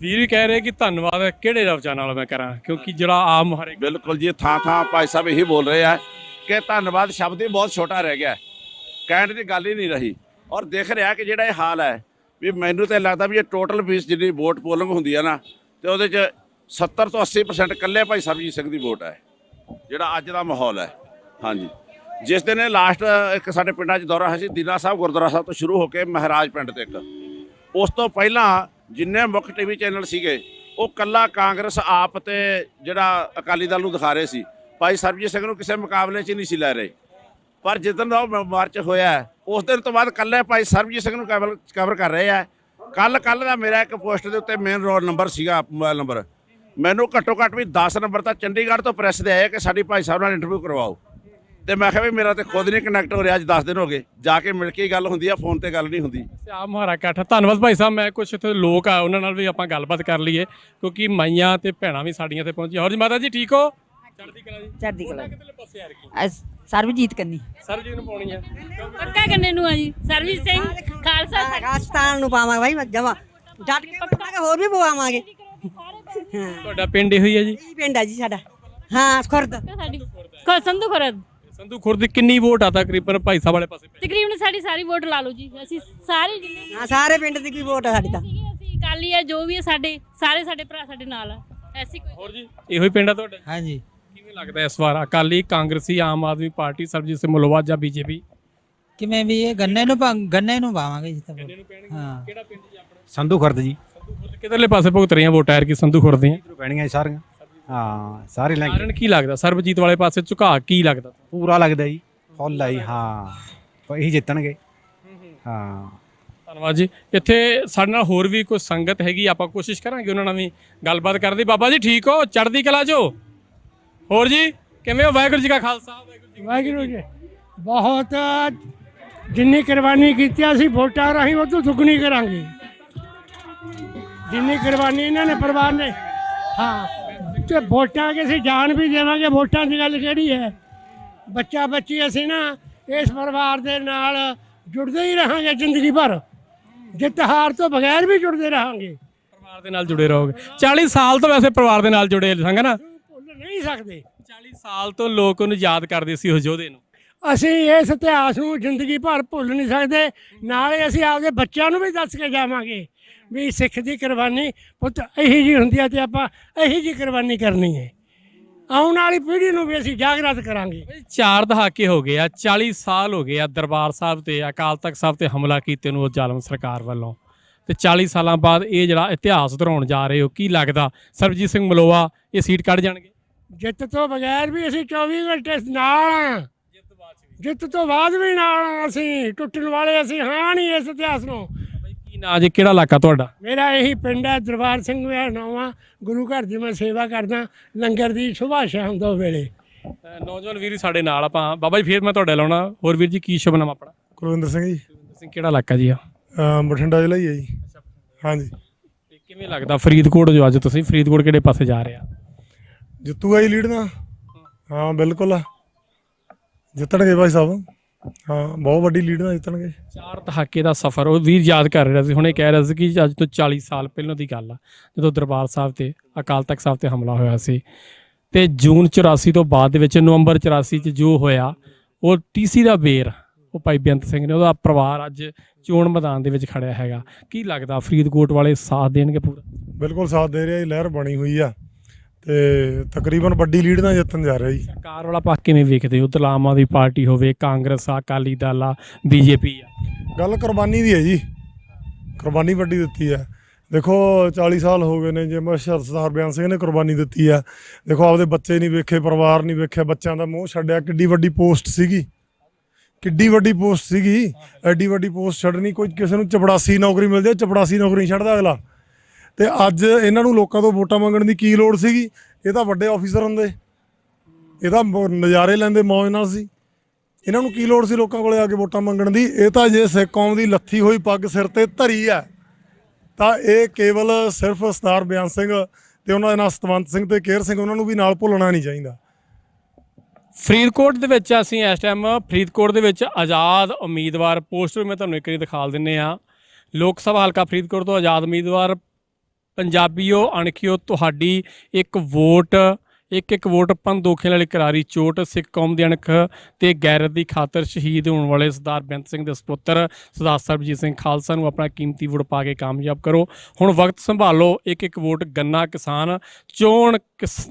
ਵੀਰ ਵੀ ਕਹਿ ਰਹੇ ਕਿ ਧੰਨਵਾਦ, ਕਿਹੜੇ ਰਵਚਾ ਨਾਲ ਮੈਂ ਕਰਾਂ? ਕਿਉਂਕਿ ਜਿਹੜਾ ਆਮ ਮੁਹਾਰੇ ਬਿਲਕੁਲ ਜੀ, ਥਾਂ ਥਾਂ ਭਾਈ ਸਾਹਿਬ ਇਹੀ ਬੋਲ ਰਹੇ ਆ ਕਿ ਧੰਨਵਾਦ ਸ਼ਬਦ ਹੀ ਬਹੁਤ ਛੋਟਾ ਰਹਿ ਗਿਆ। ਕਹਿਣ ਦੀ ਗੱਲ ਹੀ ਨਹੀਂ ਰਹੀ। ਔਰ ਦੇਖ ਰਿਹਾ ਕਿ ਜਿਹੜਾ ਇਹ ਹਾਲ ਹੈ, ਵੀ ਮੈਨੂੰ ਤਾਂ ਲੱਗਦਾ ਵੀ ਇਹ ਟੋਟਲ ਫੀਸ ਜਿੰਨੀ ਵੋਟ ਪੋਲਿੰਗ ਹੁੰਦੀ ਹੈ ਨਾ, ਤੇ ਉਹਦੇ ਚ 70 ਤੋਂ 80% ਇਕੱਲੇ ਭਾਈ ਸਰਬਜੀਤ ਸਿੰਘ ਦੀ ਵੋਟ ਹੈ। ਜਿਹੜਾ ਅੱਜ ਦਾ ਮਾਹੌਲ ਹੈ। ਹਾਂਜੀ। ਜਿਸ ਦਿਨ ਇਹ ਲਾਸਟ ਇੱਕ ਸਾਡੇ ਪਿੰਡਾਂ 'ਚ ਦੌਰਾ ਹੋਇਆ ਸੀ, ਦੀਨਾ ਸਾਹਿਬ ਗੁਰਦੁਆਰਾ ਸਾਹਿਬ ਤੋਂ ਸ਼ੁਰੂ ਹੋ ਕੇ ਮਹਾਰਾਜ ਪਿੰਡ ਤੱਕ। ਉਸ ਤੋਂ ਪਹਿਲਾਂ ਜਿੰਨੇ ਮੁੱਖ ਟੀਵੀ ਚੈਨਲ ਸੀਗੇ, ਉਹ ਕੱਲਾ ਕਾਂਗਰਸ ਆਪ ਤੇ ਜਿਹੜਾ ਅਕਾਲੀ ਦਲ ਨੂੰ ਦਿਖਾ ਰਹੇ ਸੀ। ਭਾਈ ਸਰਬਜੀਤ ਸਿੰਘ ਨੂੰ ਕਿਸੇ ਮੁਕਾਬਲੇ 'ਚ ਨਹੀਂ ਸੀ ਲੈ ਰਹੇ। ਪਰ ਜਿੱਦਣ ਦਾ ਉਹ ਮਾਰਚ ਹੋਇਆ ਉਸ ਦਿਨ ਤੋਂ ਬਾਅਦ ਕੱਲੇ ਭਾਈ ਸਰਬਜੀਤ ਸਿੰਘ ਨੂੰ ਕਵਰ ਕਵਰ ਕਰ ਰਹੇ ਆ। ਕੱਲ ਕੱਲ ਦਾ ਮੇਰਾ ਇੱਕ ਪੋਸਟ ਦੇ ਉੱਤੇ ਮੇਨ ਰੋਲ ਨੰਬਰ ਸੀਗਾ ਮੋਬਾਈਲ ਨੰਬਰ ਮੈਨੂੰ ਘੱਟੋ ਘੱਟ ਵੀ 10 ਨੰਬਰ ਤਾਂ ਚੰਡੀਗੜ੍ਹ ਤੋਂ ਪ੍ਰੈਸ ਦੇ ਆਏ ਕਿ ਸਾਡੀ ਭਾਈ ਸਾਹਿਬ ਨਾਲ ਇੰਟਰਵਿਊ ਕਰਵਾਓ। ਤੇ ਮੈਂ ਕਿਹਾ ਵੀ ਮੇਰਾ ਤੇ ਖੁਦ ਨਹੀਂ ਕਨੈਕਟ ਹੋ ਰਿਹਾ ਅੱਜ 10 ਦਿਨ ਹੋ ਗਏ। ਜਾ ਕੇ ਮਿਲ ਕੇ ਹੀ ਗੱਲ ਹੁੰਦੀ ਆ ਫੋਨ ਤੇ ਗੱਲ ਨਹੀਂ ਹੁੰਦੀ। ਆਮ ਮੁਹਾਰਾ ਇਕੱਠ ਧੰਨਵਾਦ ਭਾਈ ਸਾਹਿਬ ਮੈਂ ਕੁਝ ਇੱਥੇ ਲੋਕ ਆ ਉਹਨਾਂ ਨਾਲ ਵੀ ਆਪਾਂ ਗੱਲਬਾਤ ਕਰ ਲਈਏ ਕਿਉਂਕਿ ਮਾਈਆਂ ਤੇ ਭੈਣਾਂ ਵੀ ਸਾਡੀਆਂ ਤੇ ਪਹੁੰਚੀਆਂ। ਹੋਰ ਜੀ ਮਾਤਾ ਜੀ ਠੀਕ ਹੋ? ਚੜ੍ਹਦੀ ਕਲਾ ਜੀ। ਚੜ੍ਹਦੀ ਕਲਾ। ਕਿਤੇ ਪਾਸੇ ਆ ਰਹੀ ਅਸ ਸਰਬਜੀਤ ਕੰਨੀ। ਸਰ ਜੀ ਨੂੰ ਪਾਉਣੀ ਆ। ਪੱਕਾ ਗੰਨੇ ਨੂੰ ਆ ਜੀ ਸਰਜੀਤ ਸਿੰਘ ਖਾਲਸਾ ਰਾਜਸਥਾਨ ਨੂੰ ਪਾਵਾਂਗੇ ਭਾਈ ਜਮਾ। ਡਟ ਕੇ ਪੱਕਾਂਗੇ ਹੋਰ ਵੀ ਪਵਾਵਾਂਗੇ। ਹਾਂ। ਤੁਹਾਡਾ ਪਿੰਡ ਇਹੋ ਹੀ ਹੈ ਜੀ? ਇਹ ਪਿੰਡ ਆ ਜੀ ਸਾਡਾ। ਹਾਂ ਖੁਰਦ। ਸਾਡੀ ਕੋ ਸੰਧੂ ਖਰਦ। ਸੰਧੂ ਖੁਰਦ ਕਿੰਨੀ ਵੋਟ ਆ ਤਕਰੀਬਨ ਭਾਈ ਸਾਹਿਬ ਵਾਲੇ ਪਾਸੇ ਤਕਰੀਬਨ ਸਾਡੀ ਸਾਰੀ ਵੋਟ ਲਾ ਲਓ ਜੀ। ਅਸੀਂ ਸਾਰੇ ਜਿੰਨੇ ਹਾਂ ਸਾਰੇ ਪਿੰਡ ਦੀ ਕੀ ਵੋਟ ਆ ਸਾਡੀ ਤਾਂ। ਸੀਗੇ ਅਸੀਂ ਅਕਾਲੀ ਆ ਜੋ ਵੀ ਆ ਸਾਡੇ ਸਾਰੇ ਸਾਡੇ ਭਰਾ ਸਾਡੇ ਨਾਲ ਆ। ਐਸੀ ਕੋਈ ਹੋਰ ਜੀ ਇਹੋ ਹੀ ਪਿੰਡ ਆ ਤੁਹਾਡਾ? हाँ जी ਕਿਵੇਂ ਲੱਗਦਾ ਇਸ ਵਾਰ ਅਕਾਲੀ ਕਾਂਗਰਸੀ ਆਮ ਆਦਮੀ ਪਾਰਟੀ ਸਰਬਜੀਤ ਸਿੰਘ ਮਲੋਵਾ ਜਾਂ ਬੀਜੇਪੀ? ਕਿਵੇਂ ਵੀ ਇਹ ਗੰਨੇ ਨੂੰ ਗੰਨੇ ਨੂੰ ਪਾਵਾਂਗੇ ਜੀ ਤਾਂ ਹਾਂ। ਕਿਹੜਾ ਪਿੰਡ ਜੀ ਆਪਣਾ? ਸੰਧੂ ਖੁਰਦ ਜੀ। ਸੰਧੂ ਖੁਰਦ ਕਿਧਰਲੇ ਪਾਸੇ ਭੁਗਤ ਰਹੀਆਂ ਵੋਟਾਂ? ਐਰ ਕੀ ਸੰਧੂ ਖੁਰਦ ਦੀਆਂ। ਪੈਣੀਆਂ ਜੀ ਸਾਰੀਆਂ। ਹਾਂ ਸਾਰੇ ਲੈ ਕਾਰਨ ਕੀ ਲੱਗਦਾ? ਸਰਬਜੀਤ ਵਾਲੇ ਪਾਸੇ ਝੁਕਾ ਕੀ ਲੱਗਦਾ? ਪੂਰਾ ਲੱਗਦਾ ਜੀ ਫੁੱਲ ਆਈ ਹਾਂ। ਪਰ ਇਹੀ ਜਿੱਤਣਗੇ। ਹਾਂ ਧੰਨਵਾਦ ਜੀ। ਇੱਥੇ ਸਾਡੇ ਨਾਲ ਹੋਰ ਵੀ ਕੋਈ ਸੰਗਤ ਹੈਗੀ ਆਪਾਂ ਕੋਸ਼ਿਸ਼ ਕਰਾਂਗੇ ਉਹਨਾਂ ਨਾਲ ਵੀ ਗੱਲਬਾਤ ਕਰਨ ਦੀ। ਬਾਬਾ ਜੀ ਠੀਕ ਹੋ? ਚੜ੍ਹਦੀ ਕਲਾ ਜੋ ਹੋਰ ਜੀ ਕਿਵੇਂ ਹੋ? ਵਾਹਿਗੁਰੂ ਜੀ ਕਾ ਖਾਲਸਾ ਵਾਹਿਗੁਰੂ ਜੀ ਵਾਹਿਗੁਰੂ ਜੀ ਬਹੁਤ ਜਿੰਨੀ ਕੁਰਬਾਨੀ ਕੀਤੀ ਅਸੀਂ ਵੋਟਾਂ ਰਾਹੀਂ ਉਹ ਤੋਂ ਦੁੱਗਣੀ ਕਰਾਂਗੇ। ਜਿੰਨੀ ਕੁਰਬਾਨੀ ਇਹਨਾਂ ਨੇ ਪਰਿਵਾਰ ਨੇ ਹਾਂ। ਤੇ ਵੋਟਾਂ ਕੇ ਅਸੀਂ ਜਾਨ ਵੀ ਦੇਵਾਂਗੇ ਵੋਟਾਂ ਦੀ ਗੱਲ ਕਿਹੜੀ ਹੈ? ਬੱਚਾ ਬੱਚੀ ਅਸੀਂ ਨਾ ਇਸ ਪਰਿਵਾਰ ਦੇ ਨਾਲ ਜੁੜਦੇ ਹੀ ਰਹਾਂਗੇ ਜ਼ਿੰਦਗੀ ਭਰ। ਜਿੱਤ ਹਾਰ ਤੋਂ ਬਗੈਰ ਵੀ ਜੁੜਦੇ ਰਹਾਂਗੇ। ਪਰਿਵਾਰ ਦੇ ਨਾਲ ਜੁੜੇ ਰਹੋਗੇ। 40 ਸਾਲ ਤੋਂ ਵੈਸੇ ਪਰਿਵਾਰ ਦੇ ਨਾਲ ਜੁੜੇ ਸੰਗ ਨਾ? ਭੁੱਲ ਨਹੀਂ ਸਕਦੇ। 40 ਸਾਲ ਤੋਂ ਲੋਕ ਉਹਨੂੰ ਯਾਦ ਕਰਦੇ ਸੀ ਉਸ ਯੋਧੇ ਨੂੰ। ਅਸੀਂ ਇਸ ਇਤਿਹਾਸ ਨੂੰ ਜ਼ਿੰਦਗੀ ਭਰ ਭੁੱਲ ਨਹੀਂ ਸਕਦੇ। ਨਾਲੇ ਅਸੀਂ ਆਪਦੇ ਬੱਚਿਆਂ ਨੂੰ ਵੀ ਦੱਸ ਕੇ ਜਾਵਾਂਗੇ। ਵੀ ਸਿੱਖ ਦੀ ਕੁਰਬਾਨੀ ਪੁੱਤ ਇਹੀ ਜੀ ਹੁੰਦੀ ਹੈ ਤੇ ਆਪਾਂ ਇਹੀ ਜੀ ਕੁਰਬਾਨੀ ਕਰਨੀ ਹੈ। ਆਉਣ ਵਾਲੀ ਪੀੜ੍ਹੀ ਨੂੰ ਵੀ ਅਸੀਂ ਜਾਗਰਤ ਕਰਾਂਗੇ। ਚਾਰ ਦਹਾਕੇ ਹੋ ਗਏ ਆ 40 ਸਾਲ ਹੋ ਗਏ ਆ ਦਰਬਾਰ ਸਾਹਿਬ ਤੇ ਅਕਾਲ ਤਖਤ ਸਾਹਿਬ ਤੇ ਹਮਲਾ ਕੀਤੇ ਨੂੰ ਉਹ ਜ਼ਾਲਮ ਸਰਕਾਰ ਵੱਲੋਂ। ਤੇ 40 ਸਾਲਾਂ ਬਾਅਦ ਇਹ ਜਿਹੜਾ ਇਤਿਹਾਸ ਦੁਹਰਾਉਣ ਜਾ ਰਹੇ ਹੋ ਕੀ ਲੱਗਦਾ? ਸਰਬਜੀਤ ਸਿੰਘ ਮਲੋਆ ਇਹ ਸੀਟ ਕੱਢ ਜਾਣਗੇ? ਜਿੱਤ ਤੋਂ ਬਗੈਰ ਵੀ ਅਸੀਂ 24 ਘੰਟੇ ਨਾਲ ਹਾਂ। ਜਿੱਤ ਤੋਂ ਬਾਅਦ ਵੀ ਨਾਲ ਹਾਂ ਅਸੀਂ ਟੁੱਟਣ ਵਾਲੇ ਅਸੀਂ ਹਾਂ ਨਹੀਂ ਇਸ ਇਤਿਹਾਸ ਨੂੰ। ਨਾਂ ਜੀ ਕਿਹੜਾ ਇਲਾਕਾ ਤੁਹਾਡਾ? ਮੇਰਾ ਇਹੀ ਪਿੰਡ ਹੈ ਦਰਬਾਰ ਸਿੰਘ ਮੇਰਾ ਨਾਮ ਆ ਗੁਰੂ ਘਰ ਦੀ ਮੈਂ ਸੇਵਾ ਕਰਦਾ ਲੰਗਰ ਦੀ ਸੁਬਾਹ ਸ਼ਾਮ ਦੋ ਵੇਲੇ। ਨੌਜਵਾਨ ਵੀਰ ਸਾਡੇ ਨਾਲ ਆਪਾਂ। ਬਾਬਾ ਜੀ ਫੇਰ ਮੈਂ ਤੁਹਾਡੇ ਲਾਉਣਾ ਹੋਰ ਵੀਰ ਜੀ ਕੀ ਸ਼ੁਭ ਨਾਮ ਆਪਣਾ? ਕੁਲਵਿੰਦਰ ਸਿੰਘ ਜੀ। ਸਿੰਘ ਕਿਹੜਾ ਇਲਾਕਾ ਜੀ ਆ? ਅਹ ਬਠਿੰਡਾ ਜ਼ਿਲ੍ਹਾ ਹੀ ਹੈ ਜੀ। ਹਾਂਜੀ। ਤੇ ਕਿਵੇਂ ਲੱਗਦਾ ਫਰੀਦਕੋਟ ਜੋ ਅੱਜ ਤੁਸੀਂ? ਫਰੀਦਕੋਟ ਕਿਹੜੇ ਪਾਸੇ ਜਾ ਰਹੇ ਆ? ਜਿੱਤੂਗਾ ਜੀ ਲੀਡ ਨਾ ਹਾਂ ਬਿਲਕੁਲ ਜਿੱਤਣਗੇ ਭਾਈ ਸਾਹਿਬ। ਹਾਂ ਬਹੁਤ ਵੱਡੀ ਲੀਡ ਨਾਲ ਜਿੱਤਣਗੇ। ਚਾਰ ਦਹਾਕੇ ਦਾ ਸਫ਼ਰ ਉਹ ਵੀਰ ਯਾਦ ਕਰ ਰਿਹਾ ਸੀ ਹੁਣੇ ਕਹਿ ਰਿਹਾ ਸੀ ਕਿ ਅੱਜ ਤੋਂ 40 ਸਾਲ ਪਹਿਲਾਂ ਦੀ ਗੱਲ ਆ ਜਦੋਂ ਦਰਬਾਰ ਸਾਹਿਬ ਤੇ ਅਕਾਲ ਤਖਤ ਸਾਹਿਬ ਤੇ ਹਮਲਾ ਹੋਇਆ ਸੀ। ਤੇ ਜੂਨ 84 ਤੋਂ ਬਾਅਦ ਦੇ ਵਿੱਚ ਨਵੰਬਰ 84 ਚ ਜੋ ਹੋਇਆ ਉਹ ਟੀਸੀ ਦਾ ਬੇਰ ਉਹ ਭਾਈ ਬੇਅੰਤ ਸਿੰਘ ਨੇ ਉਹਦਾ ਪਰਿਵਾਰ ਅੱਜ ਚੋਣ ਮੈਦਾਨ ਦੇ ਵਿੱਚ ਖੜਿਆ ਹੈਗਾ। ਕੀ ਲੱਗਦਾ ਫਰੀਦਕੋਟ ਵਾਲੇ ਸਾਥ ਦੇਣਗੇ ਪੂਰਾ? ਬਿਲਕੁਲ ਸਾਥ ਦੇ ਰਿਹਾ ਜੀ ਲਹਿਰ ਬਣੀ ਹੋਈ ਆ। ਤੇ ਤਕਰੀਬਨ ਵੱਡੀ ਲੀਡ ਨਾਲ ਜਿੱਤਣ ਜਾ ਰਿਹਾ ਜੀ। ਸਰਕਾਰ ਵਾਲਾ ਪੱਖ ਕਿਵੇਂ ਵੇਖਦੇ? ਹੋ ਉਧਰ ਆਮ ਆਦਮੀ ਪਾਰਟੀ ਹੋਵੇ ਕਾਂਗਰਸ ਆ ਅਕਾਲੀ ਦਲ ਆ ਬੀਜੇਪੀ ਆ। ਗੱਲ ਕੁਰਬਾਨੀ ਦੀ ਹੈ ਜੀ। ਕੁਰਬਾਨੀ ਵੱਡੀ ਦਿੱਤੀ ਹੈ। ਦੇਖੋ 40 ਸਾਲ ਹੋ ਗਏ ਨੇ ਜੇ ਮੈਂ ਸਰਦਾਰ ਬਿਆਨ ਸਿੰਘ ਨੇ ਕੁਰਬਾਨੀ ਦਿੱਤੀ ਆ ਦੇਖੋ ਆਪਦੇ ਬੱਚੇ ਨਹੀਂ ਵੇਖੇ ਪਰਿਵਾਰ ਨਹੀਂ ਵੇਖਿਆ ਬੱਚਿਆਂ ਦਾ ਮੋਹ ਛੱਡਿਆ ਕਿੱਡੀ ਵੱਡੀ ਪੋਸਟ ਸੀਗੀ। ਕਿੱਡੀ ਵੱਡੀ ਪੋਸਟ ਸੀਗੀ। ਐਡੀ ਵੱਡੀ ਪੋਸਟ ਛੱਡਣੀ ਕੋਈ ਕਿਸੇ ਨੂੰ ਚਪੜਾਸੀ ਨੌਕਰੀ ਮਿਲ ਜਾਏ ਚਪੜਾਸੀ ਨੌਕਰੀ ਛੱਡਦਾ ਅਗਲਾ। ਤੇ ਅੱਜ ਇਹਨਾਂ ਨੂੰ ਲੋਕਾਂ ਤੋਂ ਵੋਟਾਂ ਮੰਗਣ ਦੀ ਕੀ ਲੋੜ ਸੀਗੀ? ਇਹ ਤਾਂ ਵੱਡੇ ਆਫੀਸਰ ਹੁੰਦੇ। ਇਹ ਤਾਂ ਨਜ਼ਾਰੇ ਲੈਂਦੇ ਮੌਜ ਨਾਲ ਸੀ। ਇਹਨਾਂ ਨੂੰ ਕੀ ਲੋੜ ਸੀ ਲੋਕਾਂ ਕੋਲੇ ਆ ਕੇ ਵੋਟਾਂ ਮੰਗਣ ਦੀ? ਇਹ ਤਾਂ ਜੇ ਸਿੱਖ ਕੌਮ ਦੀ ਲੱਥੀ ਹੋਈ ਪੱਗ ਸਿਰ ਤੇ ਧਰੀ ਹੈ, ਤਾਂ ਇਹ ਕੇਵਲ ਸਿਰਫ ਸਰਦਾਰ ਬਿਆਨ ਸਿੰਘ ਤੇ ਉਹਨਾਂ ਦੇ ਨਾਲ ਸਤਵੰਤ ਸਿੰਘ ਤੇ ਕੇਰ ਸਿੰਘ, ਉਹਨਾਂ ਨੂੰ ਵੀ ਨਾਲ ਭੁੱਲਣਾ ਨਹੀਂ ਚਾਹੀਦਾ। ਫਰੀਦਕੋਟ ਦੇ ਵਿੱਚ ਅਸੀਂ ਇਸ ਟਾਈਮ ਫਰੀਦਕੋਟ ਦੇ ਵਿੱਚ ਆਜ਼ਾਦ ਉਮੀਦਵਾਰ ਪੋਸਟਰ ਮੈਂ ਤੁਹਾਨੂੰ ਇੱਕ ਵਾਰੀ ਦਿਖਾ ਦਿੰਨੇ ਆ ਲੋਕ ਸਭਾ ਹਲਕਾ ਫਰੀਦਕੋਟ ਤੋਂ ਆਜ਼ਾਦ ਉਮੀਦਵਾਰ ਪੰਜਾਬੀਓ ਅਣਖਿਓ ਤੁਹਾਡੀ ਇੱਕ ਵੋਟ ਇੱਕ ਇੱਕ ਵੋਟ ਪੰਨ ਦੋਖੇ ਵਾਲੀ ਕਰਾਰੀ ਚੋਟ ਸਿੱਖ ਕੌਮ ਦੀ ਅਣਖ ਤੇ ਗੈਰਤ ਦੀ ਖਾਤਰ ਸ਼ਹੀਦ ਹੋਣ ਵਾਲੇ ਸਰਦਾਰ ਬੇਅੰਤ ਸਿੰਘ ਦੇ ਸੁਪੁੱਤਰ ਸਰਦਾਰ ਸਰਬਜੀਤ ਸਿੰਘ ਖਾਲਸਾ ਨੂੰ ਆਪਣਾ ਕੀਮਤੀ ਵੋਟ ਪਾ ਕੇ ਕਾਮਯਾਬ ਕਰੋ। ਹੁਣ ਵਕਤ ਸੰਭਾਲੋ ਇੱਕ ਇੱਕ ਵੋਟ ਗੰਨਾ ਕਿਸਾਨ ਚੋਣ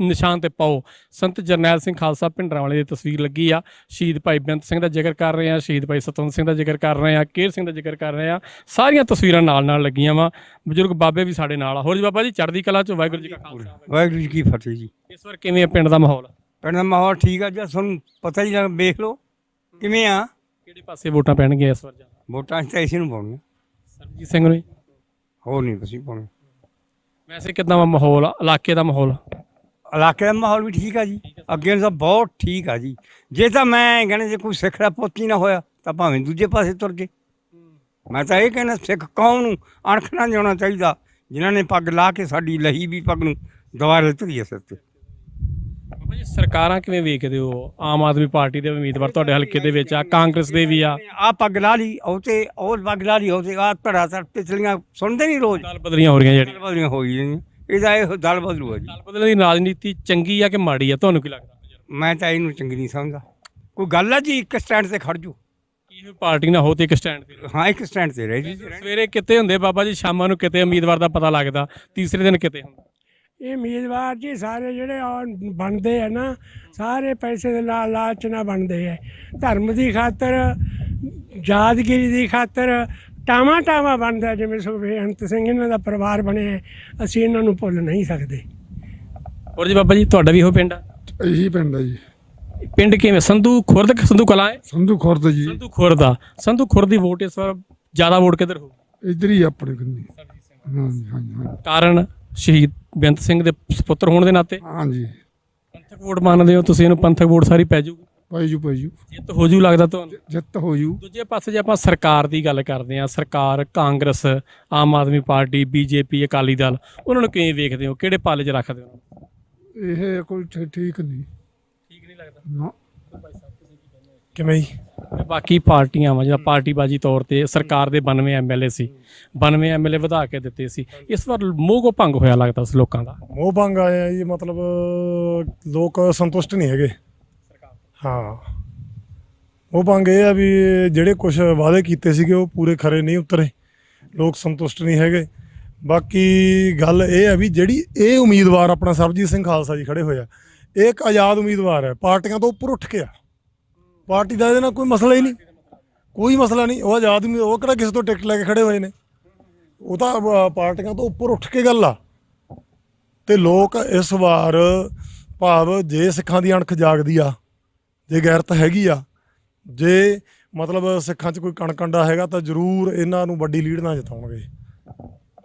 ਨਿਸ਼ਾਨ ਤੇ ਪਾਓ। ਸੰਤ ਜਰਨੈਲ ਸਿੰਘ ਖਾਲਸਾ ਭਿੰਡਰਾਂ ਵਾਲੇ ਦੀ ਤਸਵੀਰ ਲੱਗੀ ਆ। ਸ਼ਹੀਦ ਭਾਈ ਬੇਅੰਤ ਸਿੰਘ ਦਾ ਜ਼ਿਕਰ ਕਰ ਰਹੇ ਆ ਸ਼ਹੀਦ ਭਾਈ ਸਤਵੰਤ ਸਿੰਘ ਦਾ ਜ਼ਿਕਰ ਕਰ ਰਹੇ ਆ ਕੇਰ ਸਿੰਘ ਦਾ ਜ਼ਿਕਰ ਕਰ ਰਹੇ ਆ। ਸਾਰੀਆਂ ਤਸਵੀਰਾਂ ਨਾਲ ਨਾਲ ਲੱਗੀਆਂ ਵਾ। ਬਜ਼ੁਰਗ ਬਾਬੇ ਵੀ ਸਾਡੇ ਨਾਲ ਆ। ਹੋਰ ਜੀ ਬਾਬਾ ਜੀ ਚੜ੍ਹਦੀ ਕਲਾ ਚ ਵਾਹਿਗੁਰੂ ਜੀ ਕਾ ਖਾਲਸਾ ਵਾਹਿਗੁਰੂ ਜੀ ਕੀ ਫਤਿਹ ਜੀ। ਇਸ ਵਾਰ ਕਿਵੇਂ ਆ ਪਿੰਡ ਦਾ ਮਾਹੌਲ? ਪਿੰਡ ਦਾ ਮਾਹੌਲ ਠੀਕ ਆ ਜੀ ਤੁਹਾਨੂੰ ਪਤਾ ਹੀ ਲੱਗ ਵੇਖ ਲਓ। ਕਿਵੇਂ ਆ? ਕਿਹੜੇ ਪਾਸੇ ਵੋਟਾਂ ਪੈਣਗੀਆਂ ਇਸ ਵਾਰ ਜ਼ਿਆਦਾ? ਵੋਟਾਂ ਤਾਂ ਇਸੇ ਨੂੰ ਪਾਉਣੀਆਂ। ਸਰਬਜੀਤ ਸਿੰਘ ਨੂੰ? ਹੋਰ ਨਹੀਂ ਤੁਸੀਂ ਪਾਉਣੇ। ਵੈਸੇ ਕਿਦਾਂ ਦਾ ਮਾਹੌਲ ਆ, ਇਲਾਕੇ ਦਾ ਮਾਹੌਲ? ਇਲਾਕੇ ਦਾ ਮਾਹੌਲ ਵੀ ਠੀਕ ਆ ਜੀ। ਅੱਗੇ ਨਾਲੋਂ ਤਾਂ ਬਹੁਤ ਠੀਕ ਆ ਜੀ। ਜੇ ਤਾਂ ਮੈਂ ਕਹਿੰਦਾ ਜੇ ਕੋਈ ਸਿੱਖ ਦਾ ਪੁੱਤ ਹੀ ਨਾ ਹੋਇਆ ਤਾਂ ਭਾਵੇਂ ਦੂਜੇ ਪਾਸੇ ਤੁਰ ਜੇ। ਮੈਂ ਤਾਂ ਇਹ ਕਹਿੰਦਾ ਸਿੱਖ ਕੌਮ ਨੂੰ ਅਣਖ ਨਾ ਜਾਣਾ ਚਾਹੀਦਾ। ਜਿਨ੍ਹਾਂ ਨੇ ਪੱਗ ਲਾ ਕੇ ਸਾਡੀ ਲਹੀ ਵੀ ਪੱਗ ਨੂੰ ਦੁਬਾਰਾ ਧਰੀ ਸਿਰ ਤੇ। ਬਾਬਾ ਜੀ ਸਰਕਾਰਾਂ ਕਿਵੇਂ ਵੇਖਦੇ ਹੋ? ਆਮ ਆਦਮੀ ਪਾਰਟੀ ਦੇ ਉਮੀਦਵਾਰ ਤੁਹਾਡੇ ਹਲਕੇ ਦੇ ਵਿੱਚ ਆ ਕਾਂਗਰਸ ਦੇ ਵੀ ਆ। ਆ ਪੱਗ ਲਾ ਲਈ ਉਹ ਤੇ ਉਹ ਪੱਗ ਲਾ ਲਈ ਉਹ ਤੇ ਆ ਧੜਾ ਧੜ ਪਿਛਲੀਆਂ ਸੁਣਦੇ ਨਹੀਂ ਰੋਜ਼। ਦਲ ਬਦਲੀਆਂ ਹੋ ਰਹੀਆਂ ਜਿਹੜੀਆਂ। ਦਲ ਬਦਲੀਆਂ ਹੋਈ ਜਾਂਦੀਆਂ ਇਹਦਾ ਇਹ ਦਲ ਬਦਲੂ ਆ ਜੀ। ਦਲ ਬਦਲਣ ਦੀ ਰਾਜਨੀਤੀ ਚੰਗੀ ਆ ਕਿ ਮਾੜੀ ਆ? ਤੁਹਾਨੂੰ ਕੀ ਲੱਗਦਾ? ਮੈਂ ਤਾਂ ਇਹਨੂੰ ਚੰਗੀ ਨਹੀਂ ਸਮਝਦਾ। ਕੋਈ ਗੱਲ ਆ ਜੀ ਇੱਕ ਸਟੈਂਡ ਤੇ ਖੜ ਜੂ ਕੀ ਪਾਰਟੀ ਨਾ ਹੋ ਤੇ ਇੱਕ ਸਟੈਂਡ ਤੇ। ਹਾਂ ਇੱਕ ਸਟੈਂਡ ਤੇ ਰਹਿ ਜੀ। ਸਵੇਰੇ ਕਿਤੇ ਹੁੰਦੇ ਬਾਬਾ ਜੀ ਸ਼ਾਮਾਂ ਨੂੰ ਕਿਤੇ ਉਮੀਦਵਾਰ ਦਾ ਪਤਾ ਲੱਗਦਾ ਤੀਸਰੇ ਦਿਨ ਕਿਤੇ ਹੁੰਦਾ। ਇਹ ਉਮੀਦਵਾਰ ਜੀ ਸਾਰੇ ਜਿਹੜੇ ਉਹ ਬਣਦੇ ਆ ਨਾ ਸਾਰੇ ਪੈਸੇ ਦੇ ਲਾ ਲਾਲਚ ਨਾਲ ਬਣਦੇ ਆ। ਧਰਮ ਦੀ ਖਾਤਰ ਯਾਦਗਿਰੀ ਦੀ ਖਾਤਰ ਟਾਵਾ ਟਾਵਾ ਬਣਦਾ ਜਿਵੇਂ ਸੁਖਬੇਅੰਤ ਸਿੰਘ ਇਹਨਾਂ ਦਾ ਪਰਿਵਾਰ ਬਣਿਆ। ਅਸੀਂ ਇਹਨਾਂ ਨੂੰ ਭੁੱਲ ਨਹੀਂ ਸਕਦੇ। ਹੋਰ ਜੀ ਬਾਬਾ ਜੀ ਤੁਹਾਡਾ ਵੀ ਇਹੋ ਪਿੰਡ ਆ? ਇਹੀ ਪਿੰਡ ਹੈ ਜੀ। ਪਿੰਡ ਕਿਵੇਂ? ਸੰਧੂ ਖੁਰਦ ਕਿ ਸੰਧੂ ਕਲਾਂ ਹੈ? ਸੰਧੂ ਖੁਰਦ ਜੀ। ਸੰਧੂ ਖੁਰਦ ਆ। ਸੰਧੂ ਖੁਰਦ ਦੀ ਵੋਟ ਇਸ ਵਾਰ ਜ਼ਿਆਦਾ ਵੋਟ ਕਿੱਧਰ ਹੋਊ? ਇੱਧਰ ਹੀ ਆਪਣੇ ਕੰਨੀ। ਹਾਂਜੀ ਹਾਂਜੀ ਹਾਂਜੀ। ਕਾਰਨ ਸ਼ਹੀਦ ਬੇਅੰਤ ਸਿੰਘ ਦੇ ਸੁਪੁੱਤਰ ਹੋਣ ਦੇ ਨਾਤੇ? ਹਾਂਜੀ। ਪੰਥਕ ਵੋਟ ਮੰਨਦੇ ਹੋ ਤੁਸੀਂ ਇਹਨੂੰ ਪੰਥਕ ਵੋਟ ਸਾਰੀ ਪੈ ਜਾਊਗੀ ਭਾਈ ਜੂ ਭਾਈ ਜੂ। ਜਿੱਤ ਹੋ ਜੂ ਲੱਗਦਾ ਤੁਹਾਨੂੰ? ਜਿੱਤ ਹੋ ਜੂ। ਦੂਜੇ ਪਾਸੇ ਜੇ ਆਪਾਂ ਸਰਕਾਰ ਦੀ ਗੱਲ ਕਰਦੇ ਹਾਂ ਸਰਕਾਰ Congress Aam Aadmi Party BJP Akali Dal ਉਹਨਾਂ ਨੂੰ ਕਿਵੇਂ ਵੇਖਦੇ ਹੋ? ਕਿਹੜੇ ਪਾਲੇ 'ਚ ਰੱਖਦੇ ਹੋ? ਇਹ ਕੋਈ ਠੀਕ ਨਹੀਂ। ਠੀਕ ਨਹੀਂ ਲੱਗਦਾ? ਨਾ। ਕਿਵੇਂ ਜੀ? ਬਾਕੀ ਪਾਰਟੀਆਂ ਵਾ ਜਿਹੜਾ ਪਾਰਟੀਬਾਜੀ ਤੌਰ ਤੇ ਸਰਕਾਰ ਦੇ 92 ਐਮਐਲਏ ਸੀ 92 ਐਮਐਲਏ ਵਧਾ ਕੇ ਦਿੱਤੇ ਸੀ। ਇਸ ਵਾਰ ਮੋਹ ਕੋ ਭੰਗ ਹੋਇਆ ਲੱਗਦਾ ਸੀ ਲੋਕਾਂ ਦਾ? ਮੋਹ ਭੰਗ ਆਇਆ ਜੀ ਮਤਲਬ ਲੋਕ ਸੰਤੁਸ਼ਟ ਨਹੀਂ ਹੈਗੇ। ਹਾਂ। ਉਹ ਭੰਗ ਇਹ ਆ ਵੀ ਜਿਹੜੇ ਕੁਝ ਵਾਅਦੇ ਕੀਤੇ ਸੀਗੇ ਉਹ ਪੂਰੇ ਖਰੇ ਨਹੀਂ ਉਤਰੇ। ਲੋਕ ਸੰਤੁਸ਼ਟ ਨਹੀਂ ਹੈਗੇ। ਬਾਕੀ ਗੱਲ ਇਹ ਹੈ ਵੀ ਜਿਹੜੀ ਇਹ ਉਮੀਦਵਾਰ ਆਪਣਾ ਸਰਬਜੀਤ ਸਿੰਘ ਖਾਲਸਾ ਜੀ ਖੜੇ ਹੋਏ ਆ ਇਹ ਇੱਕ ਆਜ਼ਾਦ ਉਮੀਦਵਾਰ ਹੈ ਪਾਰਟੀਆਂ ਤੋਂ ਉੱਪਰ ਉੱਠ ਕੇ ਆ। ਪਾਰਟੀ ਦਾ ਇਹਦੇ ਨਾਲ ਕੋਈ ਮਸਲਾ ਹੀ ਨਹੀਂ। ਕੋਈ ਮਸਲਾ ਨਹੀਂ। ਉਹ ਆਜ਼ਾਦ ਉਮੀ- ਉਹ ਕਿਹੜਾ ਕਿਸੇ ਤੋਂ ਟਿਕਟ ਲੈ ਕੇ ਖੜੇ ਹੋਏ ਨੇ? ਉਹ ਤਾਂ ਅ, ਪਾਰਟੀਆਂ ਤੋਂ ਉੱਪਰ ਉੱਠ ਕੇ ਗੱਲ ਆ। ਤੇ ਲੋਕ ਇਸ ਵਾਰ ਭਾਵ ਜੇ ਸਿੱਖਾਂ ਦੀ ਅਣਖ ਜਾਗਦੀ ਆ ਜੇ ਗੈਰਤ ਹੈਗੀ ਆ ਜੇ ਮਤਲਬ ਸਿੱਖਾਂ 'ਚ ਕੋਈ ਕਣਕੰਡਾ ਹੈਗਾ ਤਾਂ ਜ਼ਰੂਰ ਇਹਨਾਂ ਨੂੰ ਵੱਡੀ ਲੀਡ ਨਾਲ ਜਿਤਾਉਣਗੇ।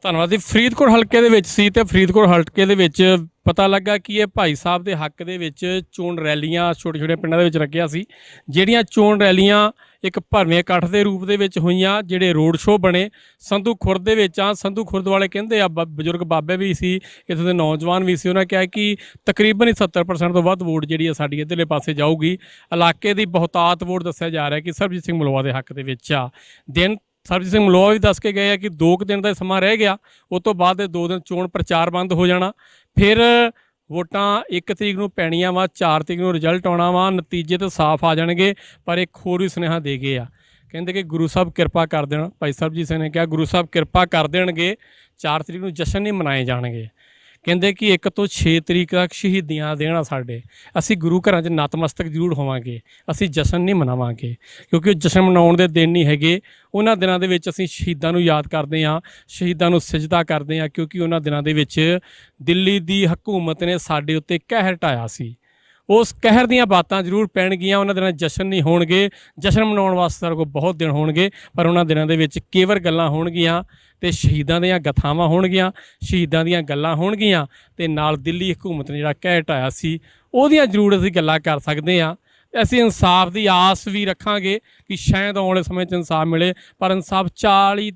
ਧੰਨਵਾਦ ਜੀ। ਫਰੀਦਕੋਟ ਹਲਕੇ ਦੇ ਵਿੱਚ ਸੀ ਤੇ ਫਰੀਦਕੋਟ ਹਲਕੇ ਦੇ ਵਿੱਚ ਪਤਾ ਲੱਗਾ ਕਿ ਇਹ ਭਾਈ ਸਾਹਿਬ ਦੇ ਹੱਕ ਦੇ ਵਿੱਚ ਚੋਣ ਰੈਲੀਆਂ ਛੋਟੇ ਛੋਟੇ ਪਿੰਡਾਂ ਦੇ ਵਿੱਚ ਰੱਖਿਆ ਸੀ, ਜਿਹੜੀਆਂ ਚੋਣ ਰੈਲੀਆਂ ਇੱਕ ਭਰਵੇਂ ਇਕੱਠ ਦੇ ਰੂਪ ਦੇ ਵਿੱਚ ਹੋਈਆਂ, ਜਿਹੜੇ ਰੋਡ ਸ਼ੋਅ ਬਣੇ। ਸੰਧੂ ਖੁਰਦ ਦੇ ਵਿੱਚ ਆ, ਸੰਧੂ ਖੁਰਦ ਵਾਲੇ ਕਹਿੰਦੇ ਆ, ਬ- ਬਜ਼ੁਰਗ ਬਾਬੇ ਵੀ ਸੀ, ਇੱਥੇ ਦੇ ਨੌਜਵਾਨ ਵੀ ਸੀ। ਉਹਨਾਂ ਕਿਹਾ ਕਿ ਤਕਰੀਬਨ ਹੀ 70% ਤੋਂ ਵੱਧ ਵੋਟ ਜਿਹੜੀ ਆ ਸਾਡੀ ਇੱਧਰਲੇ ਪਾਸੇ ਜਾਊਗੀ। ਇਲਾਕੇ ਦੀ ਬਹੁਤਾਤ ਵੋਟ ਦੱਸਿਆ ਜਾ ਰਿਹਾ ਕਿ ਸਰਬਜੀਤ ਸਿੰਘ ਮਲਵਾ ਦੇ ਹੱਕ ਦੇ ਵਿੱਚ ਆ। ਦਿਨ ਸਰਬਜੀਤ ਸਿੰਘ ਮਲੋਆ ਵੀ ਦੱਸ ਕੇ ਗਏ ਆ ਕਿ 2 ਕੁ ਦਿਨ ਦਾ ਸਮਾਂ ਰਹਿ ਗਿਆ, ਉਸ ਤੋਂ ਬਾਅਦ ਇਹ 2 ਦਿਨ ਚੋਣ ਪ੍ਰਚਾਰ ਬੰਦ ਹੋ ਜਾਣਾ। ਫਿਰ ਵੋਟਾਂ 1 ਤਰੀਕ ਨੂੰ ਪੈਣੀਆਂ ਵਾ 4 ਤਰੀਕ ਨੂੰ ਰਿਜ਼ਲਟ ਆਉਣਾ ਵਾ, ਨਤੀਜੇ ਤਾਂ ਸਾਫ਼ ਆ ਜਾਣਗੇ, ਪਰ ਇੱਕ ਹੋਰ ਵੀ ਸੁਨੇਹਾ ਦੇ ਗਏ ਆ। ਕਹਿੰਦੇ ਕਿ ਗੁਰੂ ਸਾਹਿਬ ਕਿਰਪਾ ਕਰ ਦੇਣ। ਭਾਈ ਸਰਬਜੀਤ ਸਿੰਘ ਨੇ ਕਿਹਾ, ਗੁਰੂ ਸਾਹਿਬ ਕਿਰਪਾ ਕਰ ਦੇਣਗੇ 4 ਤਰੀਕ ਨੂੰ ਜਸ਼ਨ ਨਹੀਂ ਮਨਾਏ ਜਾਣਗੇ। ਕਹਿੰਦੇ ਕਿ 1 ਤੋਂ 6 ਤਰੀਕ ਤੱਕ ਸ਼ਹੀਦੀਆਂ ਦੇਣਾ ਸਾਡੇ। ਅਸੀਂ ਗੁਰੂ ਘਰਾਂ 'ਚ ਨਤਮਸਤਕ ਜ਼ਰੂਰ ਹੋਵਾਂਗੇ। ਅਸੀਂ ਜਸ਼ਨ ਨਹੀਂ ਮਨਾਵਾਂਗੇ, ਕਿਉਂਕਿ ਉਹ ਜਸ਼ਨ ਮਨਾਉਣ ਦੇ ਦਿਨ ਨਹੀਂ ਹੈਗੇ। ਉਹਨਾਂ ਦਿਨਾਂ ਦੇ ਵਿੱਚ ਅਸੀਂ ਸ਼ਹੀਦਾਂ ਨੂੰ ਯਾਦ ਕਰਦੇ ਹਾਂ, ਸ਼ਹੀਦਾਂ ਨੂੰ ਸਜਦਾ ਕਰਦੇ ਹਾਂ, ਕਿਉਂਕਿ ਉਹਨਾਂ ਦਿਨਾਂ ਦੇ ਵਿੱਚ ਦਿੱਲੀ ਦੀ ਹਕੂਮਤ ਨੇ ਸਾਡੇ ਉੱਤੇ ਕਹਿਰ ਢਾਇਆ ਸੀ। ਉਸ ਕਹਿਰ ਦੀਆਂ ਬਾਤਾਂ ਜ਼ਰੂਰ ਪੈਣਗੀਆਂ, ਉਹਨਾਂ ਦਿਨਾਂ ਜਸ਼ਨ ਨਹੀਂ ਹੋਣਗੇ। ਜਸ਼ਨ ਮਨਾਉਣ ਵਾਸਤੇ ਸਾਡੇ ਕੋਲ ਬਹੁਤ ਦਿਨ ਹੋਣਗੇ, ਪਰ ਉਹਨਾਂ ਦਿਨਾਂ ਦੇ ਵਿੱਚ ਕੇਵਰ ਗੱਲਾਂ ਹੋਣਗੀਆਂ ਤੇ ਸ਼ਹੀਦਾਂ ਦੀਆਂ ਗਥਾਵਾਂ ਹੋਣਗੀਆਂ, ਸ਼ਹੀਦਾਂ ਦੀਆਂ ਗੱਲਾਂ ਹੋਣਗੀਆਂ ਤੇ ਨਾਲ ਦਿੱਲੀ ਹਕੂਮਤ ਨੇ ਜਿਹੜਾ ਕਹਿ ਢਾਇਆ ਸੀ, ਉਹਦੀਆਂ ਜ਼ਰੂਰ ਅਸੀਂ ਗੱਲਾਂ ਕਰ ਸਕਦੇ ਹਾਂ। ਅਸੀਂ ਇਨਸਾਫ ਦੀ ਆਸ ਵੀ ਰੱਖਾਂਗੇ ਕਿ ਸ਼ਾਇਦ ਆਉਣ ਵਾਲੇ ਸਮੇਂ 'ਚ ਇਨਸਾਫ ਮਿਲੇ, ਪਰ ਇਨਸਾਫ 40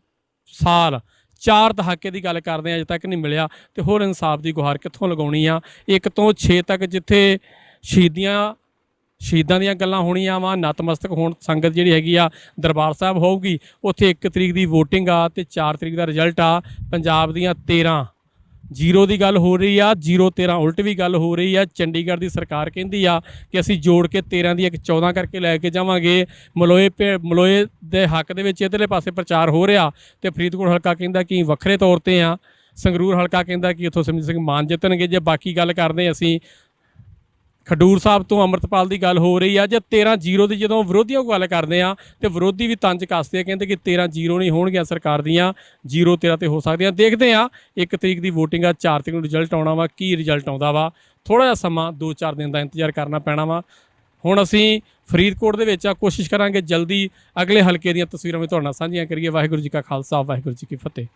ਸਾਲ, ਚਾਰ ਦਹਾਕੇ ਦੀ ਗੱਲ ਕਰਦੇ ਆ ਅਜੇ ਤੱਕ ਨਹੀਂ ਮਿਲਿਆ ਤੇ ਹੋਰ ਇਨਸਾਫ ਦੀ ਗੁਹਾਰ ਕਿੱਥੋਂ ਲਗਾਉਣੀ ਆ? 1 ਤੋਂ 6 ਤੱਕ ਜਿੱਥੇ ਸ਼ਹੀਦੀਆਂ ਸ਼ਹੀਦਾਂ ਦੀਆਂ ਗੱਲਾਂ ਹੋਣੀਆਂ ਵਾ, ਨਤਮਸਤਕ ਹੋਣ ਸੰਗਤ ਜਿਹੜੀ ਹੈਗੀ ਆ, ਦਰਬਾਰ ਸਾਹਿਬ ਹੋਊਗੀ। ਉੱਥੇ 1 ਤਰੀਕ ਦੀ VOTING ਆ ਤੇ 4 ਤਰੀਕ ਦਾ ਰਿਜ਼ਲਟ ਆ। ਪੰਜਾਬ ਦੀਆਂ 13 ਜ਼ੀਰੋ ਦੀ ਗੱਲ ਹੋ ਰਹੀ ਆ 0 13 ਉਲਟ ਵੀ ਗੱਲ ਹੋ ਰਹੀ ਆ। ਚੰਡੀਗੜ੍ਹ ਦੀ ਸਰਕਾਰ ਕਹਿੰਦੀ ਆ ਕਿ ਅਸੀਂ ਜੋੜ ਕੇ 13 ਦੀ ਇੱਕ 14 ਕਰਕੇ ਲੈ ਕੇ ਜਾਵਾਂਗੇ। ਮਲੋਏ ਪੇ- ਮਲੋਏ ਦੇ ਹੱਕ ਦੇ ਵਿੱਚ ਇਧਰਲੇ ਪਾਸੇ ਪ੍ਰਚਾਰ ਹੋ ਰਿਹਾ ਤੇ ਫਰੀਦਕੋਟ ਹਲਕਾ ਕਹਿੰਦਾ ਕਿ ਵੱਖਰੇ ਤੌਰ ਤੇ ਆ। ਸੰਗਰੂਰ ਹਲਕਾ ਕਹਿੰਦਾ ਕਿ ਉੱਥੋਂ ਸਿਮਰਜੀਤ ਸਿੰਘ ਮਾਨ ਜਿੱਤਣਗੇ। ਜੇ ਬਾਕੀ ਗੱਲ ਕਰਦੇ ਅਸੀਂ ਖਡੂਰ ਸਾਹਿਬ ਤੋਂ ਅੰਮ੍ਰਿਤਪਾਲ ਦੀ ਗੱਲ ਹੋ ਰਹੀ ਆ ਜੇ 13 ਜ਼ੀਰੋ ਦੀ ਜਦੋਂ ਵਿਰੋਧੀਆਂ ਕੋਲ ਗੱਲ ਕਰਦੇ ਆ, ਤੇ ਵਿਰੋਧੀ ਵੀ ਤੰਜ ਕੱਸਦੇ ਆ, ਕਹਿੰਦੇ ਕਿ 13 ਜ਼ੀਰੋ ਨਹੀਂ ਹੋਣਗੀਆਂ ਸਰਕਾਰ ਦੀਆਂ 0 13 ਤੇ ਹੋ ਸਕਦੀਆਂ। ਦੇਖਦੇ ਆ 1 ਤਰੀਕ ਦੀ VOTING ਆ 4 ਤਰੀਕ ਨੂੰ ਰਿਜ਼ਲਟ ਆਉਣਾ ਵਾ, ਕੀ ਰਿਜ਼ਲਟ ਆਉਂਦਾ ਵਾ ਥੋੜਾ ਜਿਹਾ ਸਮਾਂ 2-4 ਦਿਨ ਦਾ ਇੰਤਜ਼ਾਰ ਕਰਨਾ ਪੈਣਾ ਵਾ। ਹੁਣ ਅਸੀਂ ਫਰੀਦਕੋਟ ਦੇ ਵਿੱਚ ਆ, ਕੋਸ਼ਿਸ਼ ਕਰਾਂਗੇ ਜਲਦੀ ਅਗਲੇ ਹਲਕੇ ਦੀਆਂ ਤਸਵੀਰਾਂ ਵੀ ਤੁਹਾਡੇ ਨਾਲ ਸਾਂਝੀਆਂ ਕਰੀਏ। ਵਾਹਿਗੁਰੂ ਜੀ ਕਾ ਖਾਲਸਾ, ਵਾਹਿਗੁਰੂ ਜੀ ਕੀ ਫਤਿਹ।